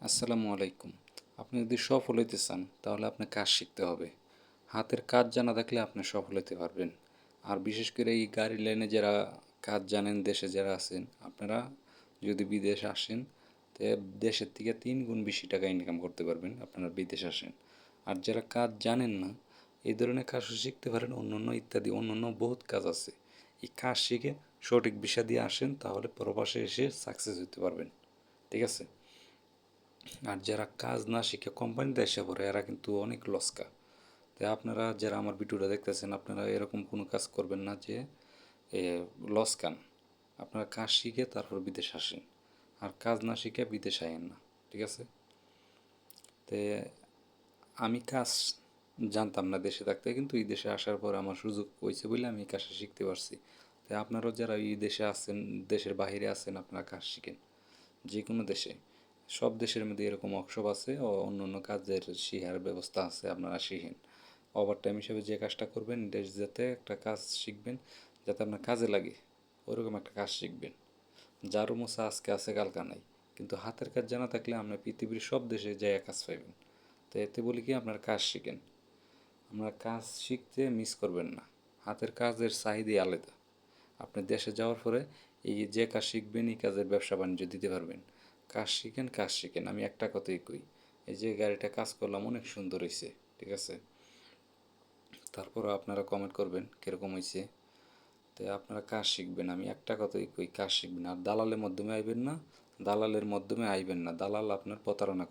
আসসালামু আলাইকুম। আপনি যদি সফল হইতে চান, তাহলে আপনার কাজ শিখতে হবে। হাতের কাজ জানা থাকলে আপনি সফল হতে পারবেন। আর বিশেষ করে এই গাড়ি লাইনে যারা কাজ জানেন, দেশে যারা আছেন, আপনারা যদি বিদেশ আসেন, তো দেশের থেকে তিন গুণ বেশি টাকা ইনকাম করতে পারবেন আপনারা বিদেশ আসেন। আর যারা কাজ জানেন না, এই ধরনের কাজ শিখতে পারেন অন্য অন্য ইত্যাদি অন্য অন্য বহুত কাজ আছে। এই কাজ শিখে সঠিক বিষয় দিয়ে আসেন, তাহলে প্রবাসে এসে সাকসেস হতে পারবেন। ঠিক আছে? আর যারা কাজ না শিখে কোম্পানিতে এসে পড়ে, এরা কিন্তু অনেক লস্কা। তাই আপনারা যারা আমার ভিডিওটা দেখতেছেন, আপনারা এরকম কোনো কাজ করবেন না যে লস কান আপনারা কাজ শিখে তারপর বিদেশ আসেন। আর কাজ না শিখে বিদেশ আইন না, ঠিক আছে? তে, আমি কাজ জানতাম না দেশে থাকতে, কিন্তু এই দেশে আসার পর আমার সুযোগ হয়েছে বলে আমি কাজটা শিখতে পারছি। তাই আপনারাও যারা এই দেশে আছেন, দেশের বাইরে আছেন, আপনারা কাজ শিখেন। যে কোনো দেশে। সব দেশের মধ্যে এরকম ওয়ার্কশপ আছে ও অন্য অন্য কাজের শিখার ব্যবস্থা আছে, আপনারা শিখেন। ওভার টাইম হিসেবে যে কাজটা করবেন, দেশ যাতে একটা কাজ শিখবেন, যাতে আপনার কাজে লাগে, ওরকম একটা কাজ শিখবেন। যারও মোসা আজকে আছে, কালকা নাই। কিন্তু হাতের কাজ জানা থাকলে আপনার পৃথিবীর সব দেশে যায় কাজ পাইবেন। তো এতে বলি কি, আপনার কাজ শিখেন। আপনার কাজ শিখতে মিস করবেন না। হাতের কাজের চাহিদাই আলাদা। আপনি দেশে যাওয়ার পরে এই যে কাজ শিখবেন, এই কাজের ব্যবসা বাণিজ্য দিতে পারবেন। কাজ শিখেন কাজ শিখেন আমি একটা কথাই কই। এই যে গাড়িটা কাজ করলাম, অনেক সুন্দর হয়েছে ঠিক আছে? তারপরও আপনারা কমেন্ট করবেন, কীরকম হয়েছে তো আপনারা কাজ শিখবেন, আমি একটা কথাই কই, কাজ শিখবেন। আর দালালের মাধ্যমে আইবেন না, দালালের মাধ্যমে আইবেন না, দালাল আপনার প্রতারণা